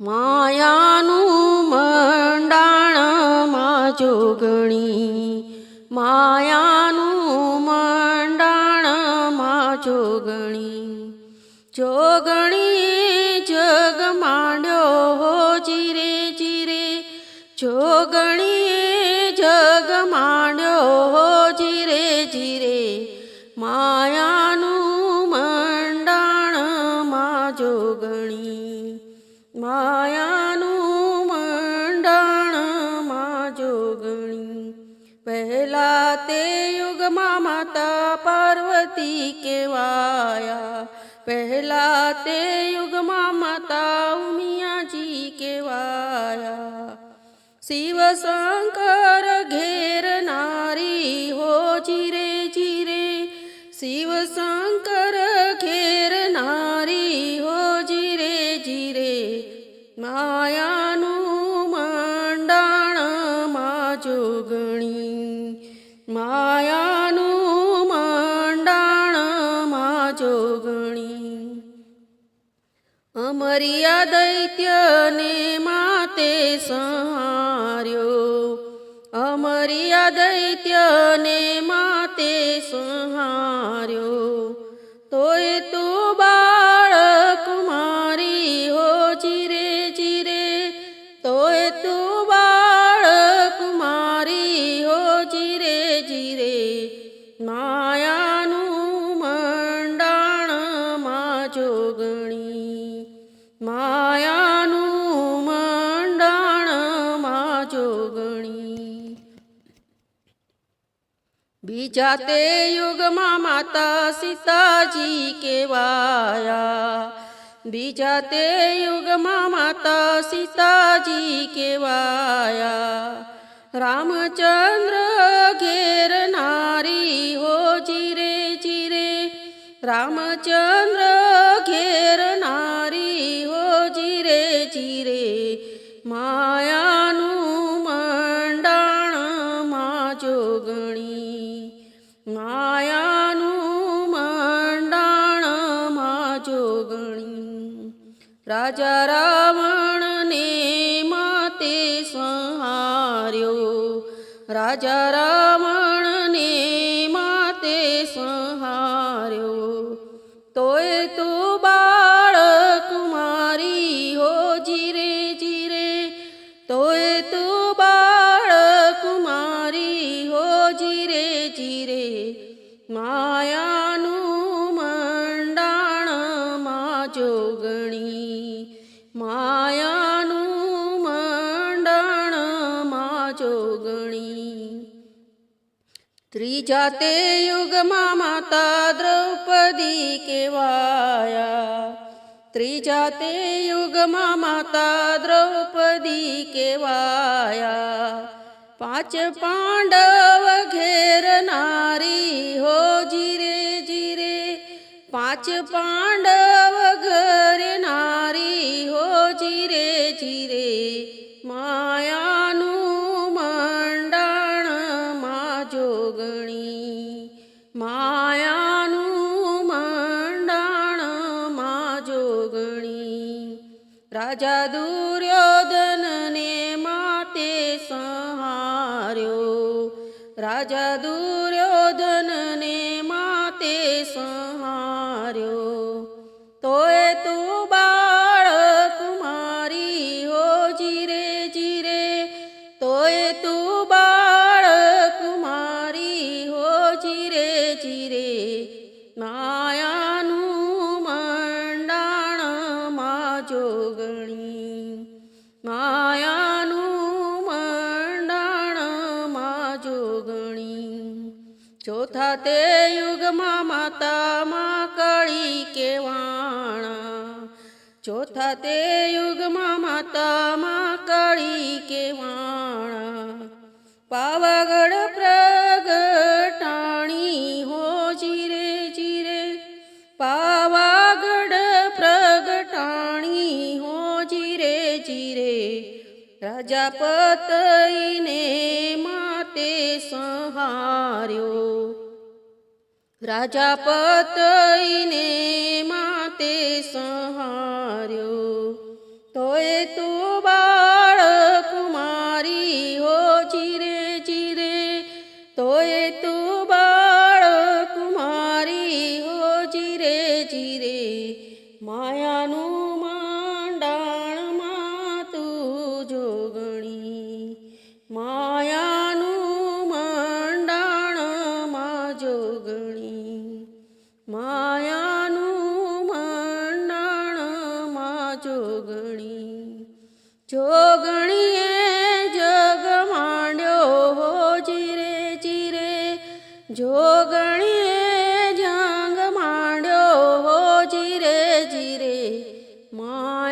માયાનું મંડાણમાં જોગણી માયાનું મંડાણમાં જોગણી જોગણી પહેલા તે યુગમાં માતા પાર્વતી કેવાયા પહેલા તે યુગમાં માતા ઉમિયાજી કેવાયા શિવ શંકર ઘેર નારી હો જીરે જીરે. શિવ શંકર જોગણી માયાનું મંડાણમાં જોગણી અમરિયા દૈત્યને માતે સંહાર્યો. અમરિયા દૈત્યને માતે સંહાર્યો. બીજા તે યુગમાં માતા સીતાજી કેવાયા બીજા તે યુગમાં માતા સીતાજી કેવાયા રામચંદ્ર ઘેર નારી હો જીરે જીરે રામચંદ્ર ઘેર માયાનું મંડાણમાં જોગણી. રાજા રાવણને માતે સંહાર્યો. રાજા રાવણને માતે સંહાર્યો. જોગણી માયાનું મંડાણમાં જોગણી ત્રીજા તે યુગમાં માતા દ્રૌપદી કેવાયા ત્રીજા તે યુગમાં માતા દ્રૌપદી કેવાયા પાંચ પાંડવ ઘેર નારી હો જીરે જીરે પાંચ પાંડવ ઘર નારી હો જીરે જીરે માયાનું મંડાણમાં જોગણી. માયાનું મંડાણમાં જોગણી. રાજા દુર્યોધનને માતે સંહાર્યો. રાજા દુર્યોધનને માતે સંહાર્યો. તોય તું બાળક મારી હો ચીરે ચીરે. માયાનું મંડાણમાં જોગણી માયાનું મંડાણમાં જોગણી ચોથા તે યુગમાં માતામાં કળી કેવાણા. ચોથા તે યુગમાં માતામાં કળી કેવાણા. પાવાગઢ પ્રગટાણી હો ચીરે ચીરે. પાવાગઢ પ્રગટાણી હો ચીરે જીરે રાજાપતઈને માતે સંહાર્યો. રાજાપતઈને માતે સંહાર્યો. চিরে মায়া One.